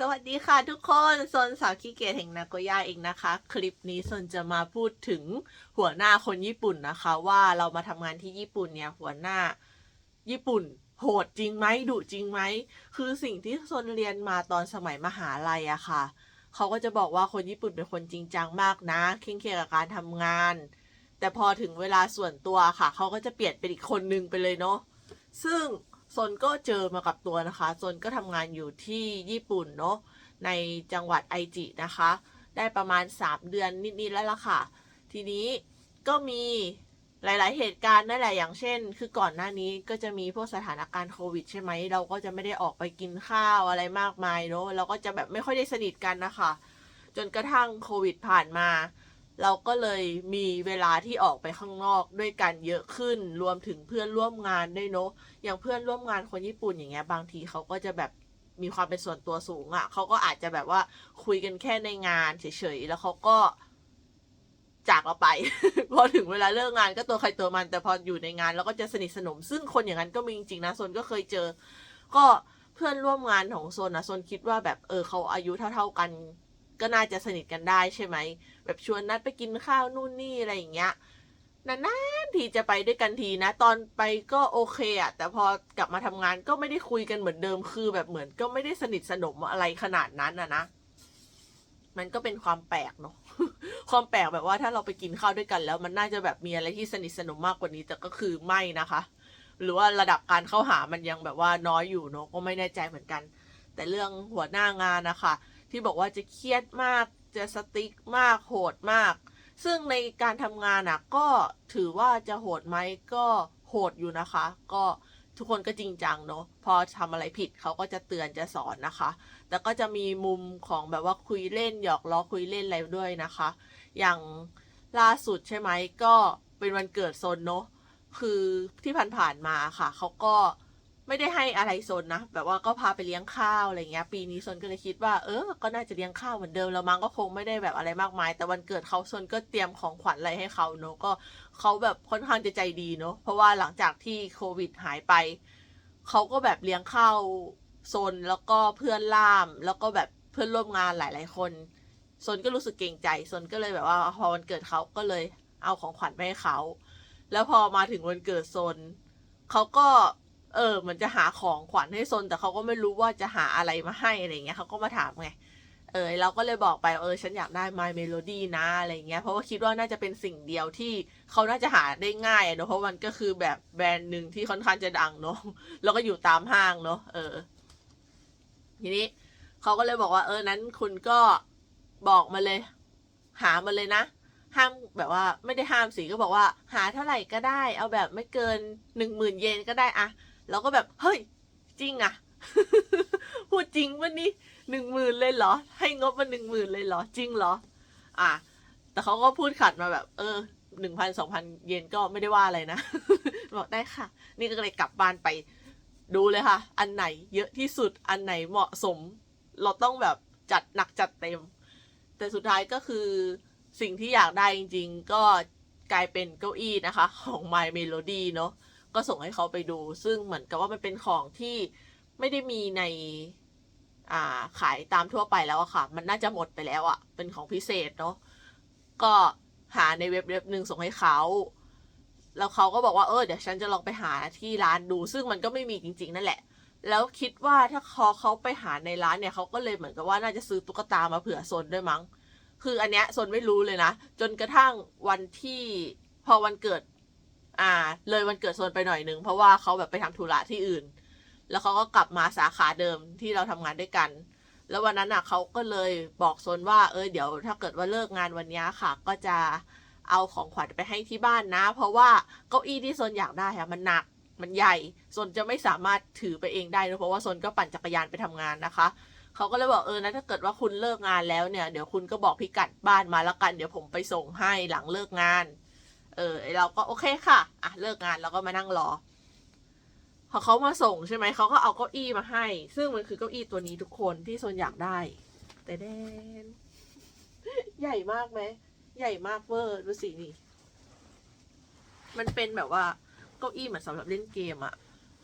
สวัสดีค่ะทุกคนโซนสาวขี้เกียจแห่งนาโกย่าเองนะคะ คลิปนี้โซนจะมาพูดถึงหัวหน้าคนญี่ปุ่นนะคะ ว่าเรามาทำงานที่ญี่ปุ่นเนี่ยหัวหน้าญี่ปุ่น โหดจริงไหมดุจริงไหมคือสิ่งที่โซนเรียนมาตอนสมัยมหาลัยอะค่ะ เขาก็จะบอกว่าคนญี่ปุ่นเป็นคนจริงจังมากนะเคร่งเครียดกับการทำงาน แต่พอถึงเวลาส่วนตัวค่ะ เขาก็จะเปลี่ยนเป็นอีกคนนึงไปเลยเนาะซึ่ง ซนก็เจอมากับตัวนะคะซนก็ทำงานอยู่ที่ญี่ปุ่นเนาะในจังหวัดไอจินะคะ ได้ประมาณ 3 เดือนนิด ๆ แล้วล่ะค่ะ ทีนี้ก็มีหลาย ๆ เหตุการณ์นั่นแหละอย่างเช่น คือก่อนหน้านี้ก็จะมีพวกสถานการณ์โควิด ใช่ไหม เราก็จะไม่ได้ออกไปกินข้าวอะไรมากมายเนาะเราก็จะแบบไม่ค่อยได้สนิทกันนะคะ จนกระทั่งโควิดผ่านมา เราก็เลยมีเวลาที่ออกไปข้างนอกด้วยกันเยอะขึ้น รวมถึงเพื่อนร่วมงานด้วยเนาะอย่างเพื่อนร่วมงานคนญี่ปุ่นอย่างเงี้ยบางทีเขาก็จะแบบมีความเป็นส่วนตัวสูงอะ่ะเขาก็อาจจะแบบว่าคุยกันแค่ในงานเฉยๆแล้วเขาก็จากเราไป พอถึงเวลาเลิกงานก็ตัวใครตัวมัน แต่พออยู่ในงานเราก็จะสนิทสนม ซึ่งคนอย่างนั้นก็มีจริงๆนะโซนก็เคยเจอ ก็เพื่อนร่วมงานของโซนนะโซนคิดว่าแบบเออเขาอายุเท่า ๆกัน ก็น่าจะสนิทกันได้ใช่ไหม แบบชวนนัดไปกินข้าวนู่นนี่อะไรอย่างเงี้ยนานๆทีจะไปด้วยกันทีนะ ตอนไปก็โอเคอะแต่พอกลับมาทำงานก็ไม่ได้คุยกันเหมือนเดิมคือแบบเหมือนก็ไม่ได้สนิทสนมอะไรขนาดนั้นอะนะมันก็เป็นความแปลกเนาะความแปลกแบบว่าถ้าเราไปกินข้าวด้วยกัน แล้วมันน่าจะแบบมีอะไรที่สนิทสนมมากกว่านี้แต่ก็คือไม่นะคะ หรือว่าระดับการเข้าหามันยังแบบว่าน้อยอยู่เนาะก็ไม่แน่ใจเหมือนกัน แต่เรื่องหัวหน้างานนะคะ ที่บอกว่าจะเครียดมาก จะสติ๊กมากโหดมาก ซึ่งในการทำงานอะก็ถือว่าจะโหดไหมก็โหดอยู่นะคะ ก็ทุกคนก็จริงจังเนาะพอทำอะไรผิดเขาก็จะเตือนจะสอนนะคะ แต่ก็จะมีมุมของแบบว่าคุยเล่นหยอกล้อคุยเล่นอะไรด้วยนะคะ อย่างล่าสุดใช่ไหมก็เป็นวันเกิดโซนเนาะคือที่ผ่านๆมาค่ะเขาก็ ไม่ได้ให้อะไรโซนนะ แบบว่าก็พาไปเลี้ยงข้าวอะไรเงี้ย ปีนี้โซนก็เลยคิดว่า เออ ก็น่าจะเลี้ยงข้าวเหมือนเดิมแล้วมั้งก็คงไม่ได้แบบอะไรมากมาย แต่วันเกิดเขาโซนก็เตรียมของขวัญอะไรให้เขาเนาะก็เขาแบบค่อนข้างจะใจดีเนาะเพราะว่าหลังจากที่โควิดหายไปเขาก็แบบเลี้ยงข้าวโซนแล้วก็เพื่อนล่าม แล้วก็แบบเพื่อนร่วมงานหลาย ๆ คนโซนก็รู้สึกเกรงใจโซนก็เลยแบบว่าพอวันเกิดเขาก็เลยเอาของขวัญไปให้เขาแล้วพอมาถึงวันเกิดโซนเขาก็ เออเหมือนจะหาของขวัญให้ซนแต่เขาก็ไม่รู้ว่าจะหาอะไรมาให้อะไรเงี้ยเขาก็มาถามไงเออเราก็เลยบอกไปเออฉันอยากได้ My Melody นะอะไรเงี้ยเพราะว่าคิดว่าน่าจะเป็นสิ่งเดียวที่เขาน่าจะหาได้ง่ายเนอะเพราะมันก็คือแบบแบรนด์หนึ่งที่ค่อนข้างจะดังเนอะแล้วก็อยู่ตามห้างเนอะเออ ทีนี้เขาก็เลยบอกว่า เออนั้นคุณก็บอกมาเลย หามาเลยนะ ห้ามแบบว่าไม่ได้ห้ามสิก็บอกว่า หาเท่าไหร่ก็ได้ เอาแบบไม่เกินหนึ่งหมื่นเยนก็ได้อะ เราก็แบบเฮ้ยจริงอะพูดจริงวันนี้หนึ่งหมื่นเลยเหรอ ให้งบมาหนึ่งหมื่นเลยเหรอ จริงเหรอ อะแต่เขาก็พูดขัดมาแบบ เออหนึ่งพันสองพันเยนก็ไม่ได้ว่าอะไรนะ บอกได้ค่ะ นี่ก็เลยกลับบ้านไปดูเลยค่ะ อันไหนเยอะที่สุดอันไหนเหมาะสม เราต้องแบบจัดหนักจัดเต็ม แต่สุดท้ายก็คือสิ่งที่อยากได้จริง ๆ ก็กลายเป็นเก้าอี้นะคะ ของ My Melody เนาะ ก็ส่งให้เขาไปดู ซึ่งเหมือนกับว่ามันเป็นของที่ไม่ได้มีในอ่าขายตามทั่วไปแล้วอะค่ะ มันน่าจะหมดไปแล้วอะเป็นของพิเศษเนาะก็หาในเว็บเว็บหนึ่งส่งให้เขาแล้วเขาก็บอกว่าเออเดี๋ยวฉันจะลองไปหาที่ร้านดู ซึ่งมันก็ไม่มีจริง ๆ นั่นแหละ แล้วคิดว่าถ้าคอเขาไปหาในร้านเนี่ยเขาก็เลยเหมือนกับว่าน่าจะซื้อตุ๊กตามาเผื่อซนด้วยมั้ง คืออันเนี้ยซนไม่รู้เลยนะ จนกระทั่งวันที่พอวันเกิด อ่า เลยวันเกิดโซนไปหน่อยนึงเพราะว่าเขาแบบไปทำธุระที่อื่น แล้วเขาก็กลับมาสาขาเดิมที่เราทำงานด้วยกัน แล้ววันนั้นอะเขาก็เลยบอกโซนว่า เออเดี๋ยวถ้าเกิดว่าเลิกงานวันนี้ค่ะ ก็จะเอาของขวัญไปให้ที่บ้านนะ เพราะว่าเก้าอี้ที่โซนอยากได้อะมันหนักมันใหญ่โซนจะไม่สามารถถือไปเองได้นะเพราะว่าโซนก็ปั่นจักรยานไปทำงานนะคะเขาก็เลยบอกเออนะถ้าเกิดว่าคุณเลิกงานแล้วเนี่ย เดี๋ยวคุณก็บอกพิกัดบ้านมาแล้วกัน เดี๋ยวผมไปส่งให้หลังเลิกงาน เออเราก็โอเคค่ะ อะเลิกงานเราก็มานั่งรอ พอเขามาส่งใช่ไหมเขาก็เอาเก้าอี้มาให้ ซึ่งมันคือเก้าอี้ตัวนี้ทุกคนที่โซนอยากได้ แต่แดนใหญ่มากไหมใหญ่มากเวอร์ดูสินี่ มันเป็นแบบว่าเก้าอี้เหมือนสำหรับเล่นเกมอะ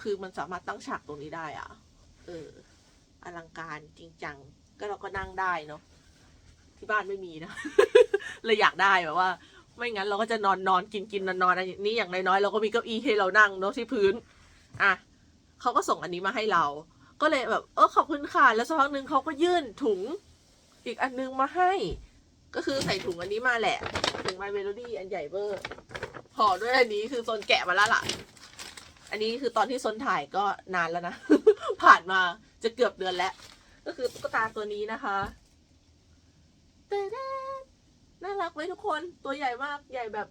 คือมันสามารถตั้งฉากตรงนี้ได้อะเออออลังการจริงจัง ก็เราก็นั่งได้เนาะที่บ้านไม่มีนะเลยอยากได้แบบว่า ไม่งั้นเราก็จะนอนนอนกินกินนอนนอนอันนี้อย่างน้อยๆเราก็มีเก้าอี้ให้เรานั่งเนาะที่พื้น อะเขาก็ส่งอันนี้มาให้เรา ก็เลยแบบ เออขอบคุณค่ะ แล้วสักพักหนึ่งเขาก็ยื่นถุง อีกอันนึงมาให้ ก็คือใส่ถุงอันนี้มาแหละถุง My Melody อันใหญ่เบอร์ห่อด้วยอันนี้คือโซนแกะมาแล้วล่ะ อันนี้คือตอนที่โซนถ่ายก็นานแล้วนะ ผ่านมาจะเกือบเดือนแล้ว ก็คือตุ๊กตาตัวนี้นะคะเต้ๆ น่ารักไหมทุกคนตัวใหญ่มากใหญ่แบบ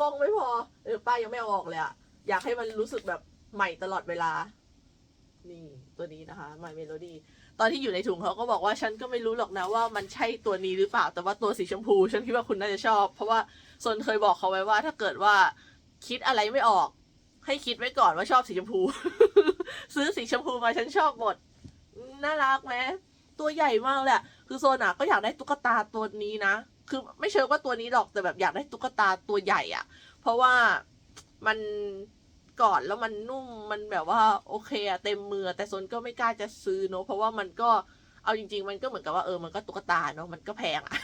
กล้องไม่พอเออป้ายังไม่เอาออกเลยอะอยากให้มันรู้สึกแบบใหม่ตลอดเวลา นี่ตัวนี้นะคะ My Melody ตอนที่อยู่ในถุงเขาก็บอกว่าฉันก็ไม่รู้หรอกนะว่ามันใช่ตัวนี้หรือเปล่า แต่ว่าตัวสีชมพู ฉันคิดว่าคุณน่าจะชอบ เพราะว่าโซนเคยบอกเขาไว้ว่าถ้าเกิดว่าคิดอะไรไม่ออก ให้คิดไว้ก่อนว่าชอบสีชมพู ซื้อสีชมพูมาฉันชอบหมดน่ารักไหมตัวใหญ่มากเลยอะ คือโซนอะก็อยากได้ตุ๊กตาตัวนี้นะ คือไม่เชิงว่าตัวนี้หรอกแต่แบบอยากได้ตุ๊กตาตัวใหญ่อะเพราะว่ามันกอดแล้วมันนุ่มมันแบบว่าโอเคอะเต็มมือแต่โซนก็ไม่กล้าจะซื้อเนอะเพราะว่ามันก็เอาจริง ๆ มันก็เหมือนกับว่าเออมันก็ตุ๊กตาเนอะมันก็แพงอะ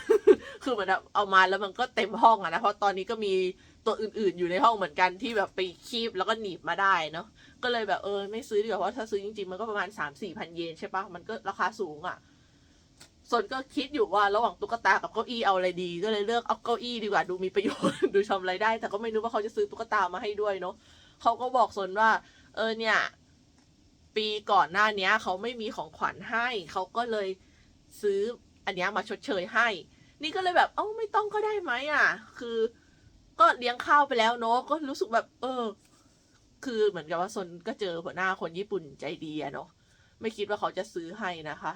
คือเหมือนเอามาแล้วมันก็เต็มห้องอะนะเพราะตอนนี้ก็มีตัวอื่นๆอยู่ในห้องเหมือนกันที่แบบไปคีบแล้วก็หนีบมาได้เนาะก็เลยแบบเออไม่ซื้อดีกว่าเพราะถ้าซื้อจริงๆมันก็ประมาณสามสี่พันเยนใช่ปะมันก็ราคาสูงอะ่ะ สนก็คิดอยู่ว่าระหว่างตุ๊กตากับเก้าอี้เอาอะไรดี ก็เลยเลือกเอาเก้าอี้ดีกว่าดูมีประโยชน์ดูทำอะไรได้ แต่ก็ไม่รู้ว่าเขาจะซื้อตุ๊กตามาให้ด้วยเนาะเขาก็บอกสนว่า เออเนี่ย ปีก่อนหน้าเนี้ยเขาไม่มีของขวัญให้เขาก็เลยซื้ออันเนี้ยมาชดเชยให้ นี่ก็เลยแบบ เอ้าไม่ต้องก็ได้ไหมอะ คือ ก็เลี้ยงข้าวไปแล้วเนาะก็รู้สึกแบบ เออ คือเหมือนกับว่าซนก็เจอหัวหน้าคนญี่ปุ่นใจดีอะเนาะไม่คิดว่าเขาจะซื้อให้นะคะ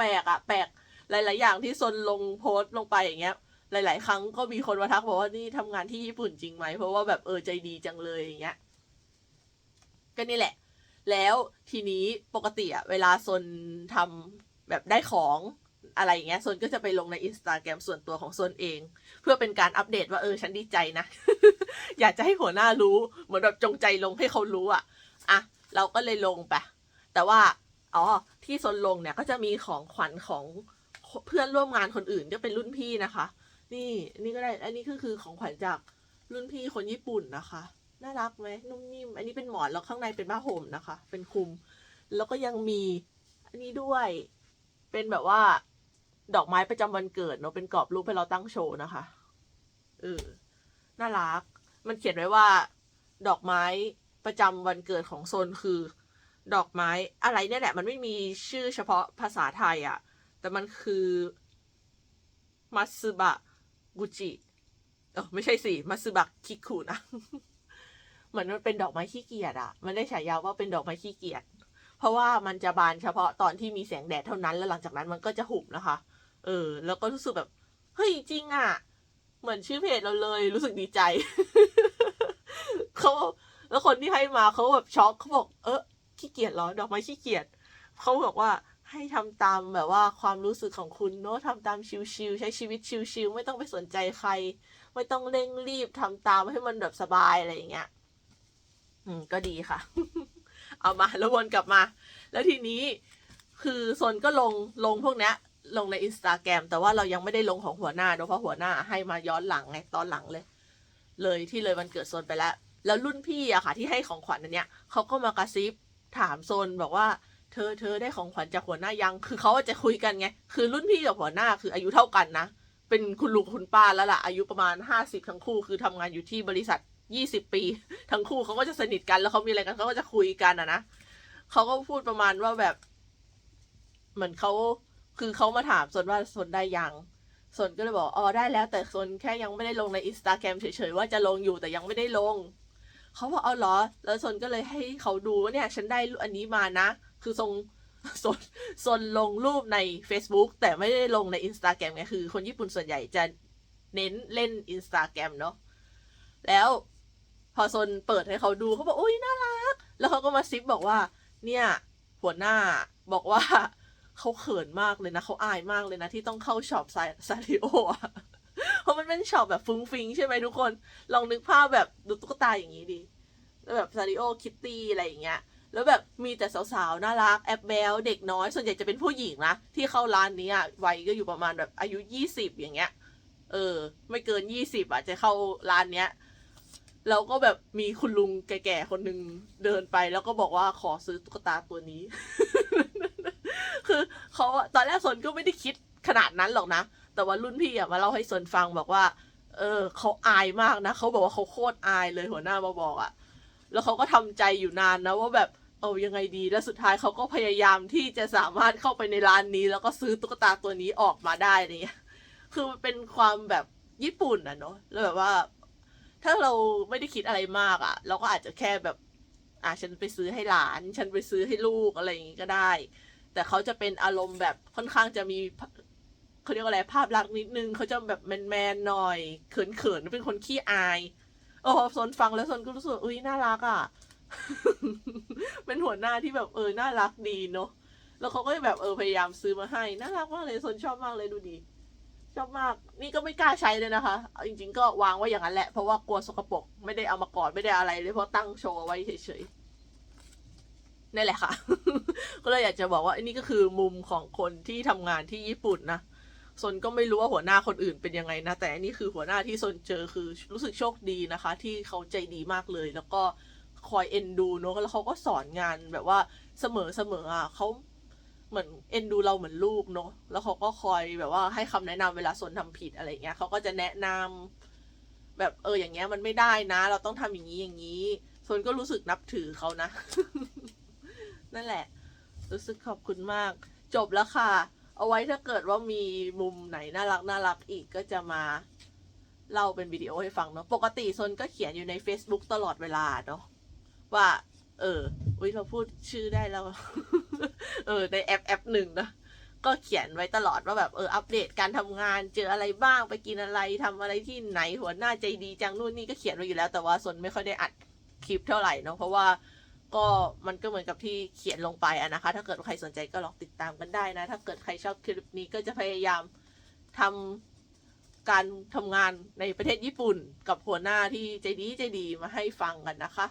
ปลกอะแปลกหลาย ๆ อย่างที่ซนลงโพสต์ลงไปอย่างเงี้ย หลาย ๆ ครั้งก็มีคนมาทักบอกว่านี่ทำงานที่ญี่ปุ่นจริงไหมเพราะว่าแบบเออใจดีจังเลยอย่างเงี้ยก็นี่แหละ แล้วทีนี้ปกติอะเวลาซนทำแบบได้ของอะไรอย่างเงี้ยซนก็จะไปลงในอินสตาแกรมส่วนตัวของซนเอง เพื่อเป็นการอัปเดตว่าเออฉันดีใจนะ อยากจะให้หัวหน้ารู้ เหมือนแบบจงใจลงให้เขารู้อะอะ เราก็เลยลงไป แต่ว่า อ๋อที่ซนลงเนี่ยก็จะมีของขวัญของเพื่อนร่วมงานคนอื่นก็เป็นรุ่นพี่นะคะ นี่นี่ก็ได้อันนี้ก็คือของขวัญจากรุ่นพี่คนญี่ปุ่นนะคะน่ารักไหมนุ่มนิ่มอันนี้เป็นหมอนแล้วข้างในเป็นผ้าห่มนะคะ เป็นคลุม แล้วก็ยังมี อันนี้ด้วยเป็นแบบว่า ดอกไม้ประจำวันเกิดเนาะเป็นกรอบรูปให้เราตั้งโชว์นะคะเออน่ารัก มันเขียนไว้ว่า ดอกไม้ประจำวันเกิดของโซนคือ ดอกไม้อะไรเนี่ยแหละ มันไม่มีชื่อเฉพาะภาษาไทยอะ่ะ แต่มันคือมัตสึบะกุจิเออไม่ใช่สิมัตสึบะคิคุนะเหมือนมันเป็นดอกไม้ขี้เกียจอะ่ะ มันได้ฉายาว่าเป็นดอกไม้ขี้เกียจเพราะว่ามันจะบานเฉพาะตอนที่มีแสงแดดเท่านั้น แล้วหลังจากนั้นมันก็จะหุบนะคะ เออ แล้วก็รู้สึกแบบเฮ้ยจริงอะ่ะ เหมือนชื่อเพจเราเลย รู้สึกดีใจเขาแล้วคนที่ให้มาเขาแบบช็อกเขาบอก เออ ขี้เกียจเหรอดอกไม้ขี้เกียจเขาบอกว่าให้ทำตามแบบว่าความรู้สึกของคุณเนอะทำตามชิลๆใช้ชีวิตชิลๆไม่ต้องไปสนใจใคร ไม่ต้องเร่งรีบทำตามให้มันแบบสบายอะไรอย่างเงี้ยอืมก็ดีค่ะ เอามาแล้ววนกลับมา แล้วทีนี้คือโซนก็ลงลงพวกเนี้ยลงในอินสตาแกรมแต่ว่าเรายังไม่ได้ลงของหัวหน้าเนอะเพราะหัวหน้าให้มาย้อนหลังไงตอนหลังเลย เลยที่เลยวันเกิดโซนไปแล้ว แล้วรุ่นพี่อะค่ะ ที่ให้ของขวัญอันเนี้ยเขาก็มากระซิบ ถามโซนบอกว่า เธอเธอได้ของขวัญจากหัวหน้ายัง คือเขาจะคุยกันไง คือรุ่นพี่กับหัวหน้าคืออายุเท่ากันนะ เป็นคุณลุงคุณป้าแล้วล่ะ อายุประมาณห้าสิบทั้งคู่ คือทำงานอยู่ที่บริษัทยี่สิบปี ทั้งคู่เขาก็จะสนิทกันแล้วเขามีอะไรกันเขาก็จะคุยกันอะนะเขาก็พูดประมาณว่าแบบ เหมือนเขาคือเขามาถามโซนว่าโซนได้ยังโซนก็เลยบอกอ๋อได้แล้วแต่โซนแค่ยังไม่ได้ลงในอินสตาแกรมเฉยๆว่าจะลงอยู่แต่ยังไม่ได้ลง เขาบอกเอาเหรอ แล้วโซนก็เลยให้เขาดูว่าเนี่ย ฉันได้อันนี้มานะ คือทรงโซนซนลงรูปใน Facebook แต่ไม่ได้ลงในอินสตาแกรมไงคือ คนญี่ปุ่นส่วนใหญ่จะเน้นเล่นอินสตาแกรมเนาะแล้วพอโซนเปิดให้เขาดูเขาบอกโอ้ยน่ารัก แล้วเขาก็มาซิปบอกว่า เนี่ย หัวหน้าบอกว่าเขาเขินมากเลยนะเขาอายมากเลยนะ ที่ต้องเข้าช็อปซาซาริโออะ ราะมันเป็นช็อปแบบฟุ้งฟิงใช่ไหมทุกคน ลองนึกภาพแบบดูตุ๊กตาอย่างนี้ดิแล้วแบบซาริโอคิตตี้อะไรอย่างเงี้ย แล้วแบบมีแต่สาวๆ น่ารัก แอบแบลเด็กน้อย ส่วนใหญ่จะเป็นผู้หญิงนะ ที่เข้าร้านนี้อะวัยก็อยู่ประมาณแบบอายุยี่สิบอย่างเงี้ย เออ ไม่เกินยี่สิบอะจะเข้าร้านเนี้ยแล้วก็แบบมีคุณลุงแก่ๆ คนหนึ่งเดินไป แล้วก็บอกว่าขอซื้อตุ๊กตาตัวนี้ คือเขาตอนแรกสนก็ไม่ได้คิดขนาดนั้นหรอกนะ แต่ว่ารุ่นพี่อะมาเล่าให้สนฟังบอกว่า เออเขาอายมากนะเขาบอกว่าเขาโคตรอายเลยหัวหน้ามาบอกอะแล้วเขาก็ทำใจอยู่นานนะว่าแบบเอายังไงดี แล้วสุดท้ายเขาก็พยายามที่จะสามารถเข้าไปในร้านนี้ แล้วก็ซื้อตุ๊กตาตัวนี้ออกมาได้เนี่ยคือมันเป็นความแบบญี่ปุ่นอะเนาะแล้วแบบว่า ถ้าเราไม่ได้คิดอะไรมากอะเราก็อาจจะแค่แบบ อะฉันไปซื้อให้หลาน ฉันไปซื้อให้ลูกอะไรอย่างงี้ก็ได้ แต่เขาจะเป็นอารมณ์แบบค่อนข้างจะมี เขาเรียกว่าอะไรภาพลักษณ์นิดนึงเขาจะแบบแมนๆหน่อย เขินๆเป็นคนขี้อายโอ้พอสนฟังแล้วสนก็รู้สึกอุ้ยน่ารักอะ เป็นหัวหน้าที่แบบเออน่ารักดีเนาะแล้วเขาก็แบบเออพยายามซื้อมาให้น่ารักมากเลยสนชอบมากเลยดูดีชอบมาก นี่ก็ไม่กล้าใช้เลยนะคะ จริง ๆ ก็วางไว้อย่างนั้นแหละ เพราะว่ากลัวสกปรก ไม่ได้เอามากอดไม่ได้อะไรเลย เพราะตั้งโชว์ไว้เฉยๆ นี่แหละค่ะ ก็เลยอยากจะบอกว่าอันนี้ก็คือมุมของคนที่ทำงานที่ญี่ปุ่นนะ ซนก็ไม่รู้ว่าหัวหน้าคนอื่นเป็นยังไงนะ แต่อันนี้คือหัวหน้าที่ซนเจอคือรู้สึกโชคดีนะคะ ที่เขาใจดีมากเลย แล้วก็คอยเอ็นดูเนอะแล้วเขาก็สอนงานแบบว่าเสมอเสมออะเขาเหมือนเอ็นดูเราเหมือนลูกเนอะแล้วเขาก็คอยแบบว่าให้คำแนะนำเวลาซนทำผิดอะไรเงี้ยเขาก็จะแนะนำแบบเอออย่างเงี้ยมันไม่ได้นะ เราต้องทำอย่างนี้อย่างนี้ซนก็รู้สึกนับถือเขานะ นั่นแหละ รู้สึกขอบคุณมาก จบแล้วค่ะ เอาไว้ถ้าเกิดว่ามีมุมไหนน่ารักน่ารักอีกก็จะมาเล่าเป็นวิดีโอให้ฟังเนาะ ปกติซนก็เขียนอยู่ใน Facebook ตลอดเวลาเนาะว่า เอออุ้ยเราพูดชื่อได้แล้ว เออในแอปแอปหนึ่งนะก็เขียนไว้ตลอดว่าแบบเอออัปเดตการทำงานเจออะไรบ้างไปกินอะไรทำอะไรที่ไหนหัวหน้าใจดีจังนู่นนี่ก็เขียนไว้อยู่แล้วแต่ว่าซนไม่ค่อยได้อัดคลิปเท่าไหร่เนาะเพราะว่า ก็มันก็เหมือนกับที่เขียนลงไปอะนะคะ ถ้าเกิดใครสนใจก็ลองติดตามกันได้นะ ถ้าเกิดใครชอบคลิปนี้ก็จะพยายามทำการทำงานในประเทศญี่ปุ่น กับหัวหน้าที่ใจดีใจดีมาให้ฟังกันนะคะ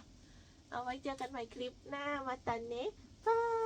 เอาไว้เจอกันใหม่คลิปหน้ามาตันนี้บาย